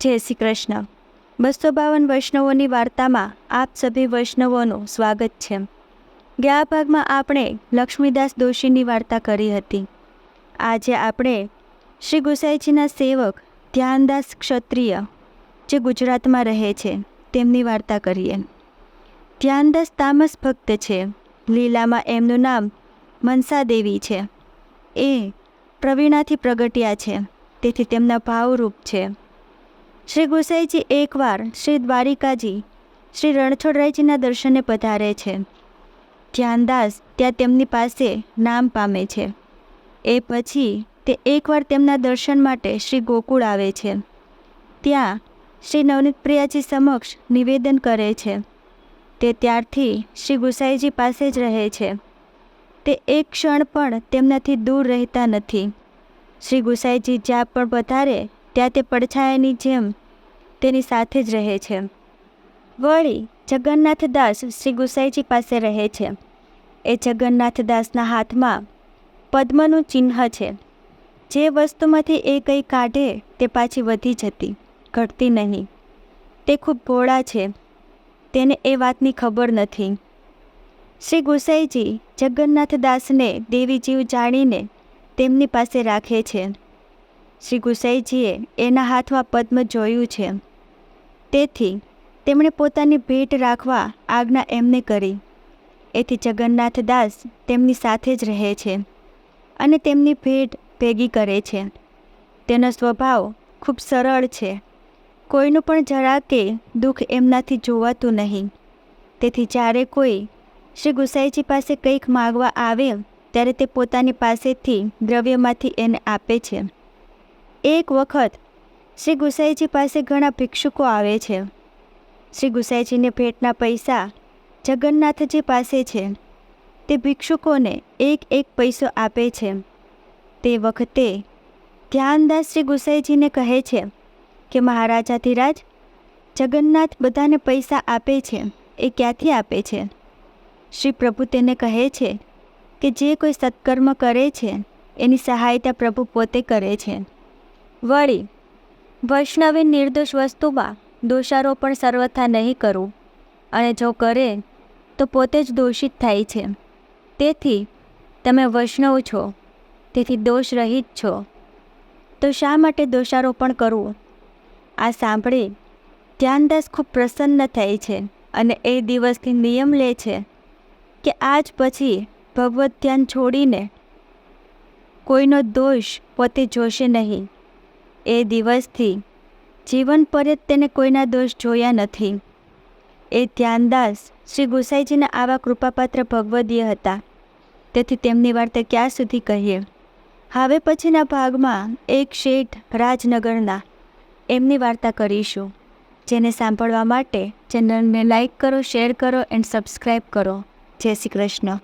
જય શ્રી કૃષ્ણ. બસો બાવન વૈષ્ણવોની વાર્તામાં આપ સભી વૈષ્ણવોનું સ્વાગત છે. ગયા ભાગમાં આપણે લક્ષ્મીદાસ દોશીની વાર્તા કરી હતી. આજે આપણે શ્રી ગુસાઈજીના સેવક ધ્યાનદાસ ક્ષત્રિય, જે ગુજરાતમાં રહે છે, તેમની વાર્તા કરીએ. ધ્યાનદાસ તામસ ભક્ત છે, લીલામાં એમનું નામ મનસા દેવી છે. એ પ્રવીણાથી પ્રગટ્યા છે, તેથી તેમના ભાવરૂપ છે. શ્રી ગુસાઈજી એકવાર શ્રી દ્વારિકાજી, શ્રી રણછોડરાયજીના દર્શને પધારે છે. ધ્યાનદાસ ત્યાં તેમની પાસે નામ પામે છે. એ પછી તે એકવાર તેમના દર્શન માટે શ્રી ગોકુળ આવે છે. ત્યાં શ્રી નવનીત પ્રિયાજી સમક્ષ નિવેદન કરે છે. તે ત્યારથી શ્રી ગુસાઈજી પાસે જ રહે છે. તે એક ક્ષણ પણ તેમનાથી દૂર રહેતા નથી. શ્રી ગુસાઈજી જ્યાં પણ પધારે, ત્યાં તે પડછાયાની જેમ તેની સાથે જ રહે છે. વળી, જગન્નાથદાસ શ્રી ગુસાઈજી પાસે રહે છે. એ જગન્નાથદાસના હાથમાં પદ્મનું ચિહ્ન છે. જે વસ્તુમાંથી એ કંઈ કાઢે તે પાછી વધી જતી, ઘટતી નહીં. તે ખૂબ ભોળા છે. તેને એ વાતની ખબર નથી. શ્રી ગુસાઈજી જગન્નાથદાસને દેવી જીવ જાણીને તેમની પાસે રાખે છે. શ્રી ગુસાઈજીએ એના હાથમાં પદ્મ જોયું છે. તેથી તેમણે પોતાની ભેટ રાખવા આજ્ઞા એમને કરી. એથી જગન્નાથદાસ તેમની સાથે જ રહે છે અને તેમની ભેટ ભેગી કરે છે. તેનો સ્વભાવ ખૂબ સરળ છે. કોઈનું પણ જરા કે દુઃખ એમનાથી જોવાતું નહીં. તેથી જ્યારે કોઈ શ્રી ગુસાઈજી પાસે કંઈક માગવા આવે, ત્યારે તે પોતાની પાસેથી દ્રવ્યમાંથી એને આપે છે. એક વખત શ્રી ગુસાઈજી પાસે ઘણા ભિક્ષુકો આવે છે. શ્રી ગુસાઈજીને ભેટના પૈસા જગન્નાથજી પાસે છે. તે ભિક્ષુકોને એક એક પૈસો આપે છે. તે વખતે ધ્યાનદાસ શ્રી ગુસાઈજીને કહે છે કે મહારાજાધિરાજ જગન્નાથ બધાને પૈસા આપે છે. એ ક્યાંથી આપે છે? શ્રી પ્રભુ તેને કહે છે કે, જે કોઈ સત્કર્મ કરે છે, એની સહાયતા પ્રભુ પોતે કરે છે. વળી વૈષ્ણવે નિર્દોષ વસ્તુમાં દોષારોપણ સર્વથા નહીં કરવું અને જો કરે, તો પોતે જ દોષિત થાય છે. તેથી તમે વૈષ્ણવ છો, તેથી દોષ રહિત છો. તો શા માટે દોષારોપણ કરવું આ સાંભળી ધ્યાનદાસ ખૂબ પ્રસન્ન થાય છે અને એ દિવસથી નિયમ લે છે કે આજ પછી ભગવત ધ્યાન છોડીને કોઈનો દોષ પોતે જોશે નહીં. એ દિવસથી જીવન પર્યત તેને કોઈના દોષ જોયા નથી. એ ધ્યાનદાસ શ્રી ગુસાઈજીના આવા કૃપાપાત્ર ભગવદીય હતા. તેથી તેમની વાર્તા ક્યાં સુધી કહીએ? હવે પછીના ભાગમાં એક શેઠ રાજનગરના એમની વાર્તા કરીશું. જેને સાંભળવા માટે ચેનલને લાઈક કરો, શેર કરો, એન્ડ સબસ્ક્રાઈબ કરો. જય શ્રી કૃષ્ણ.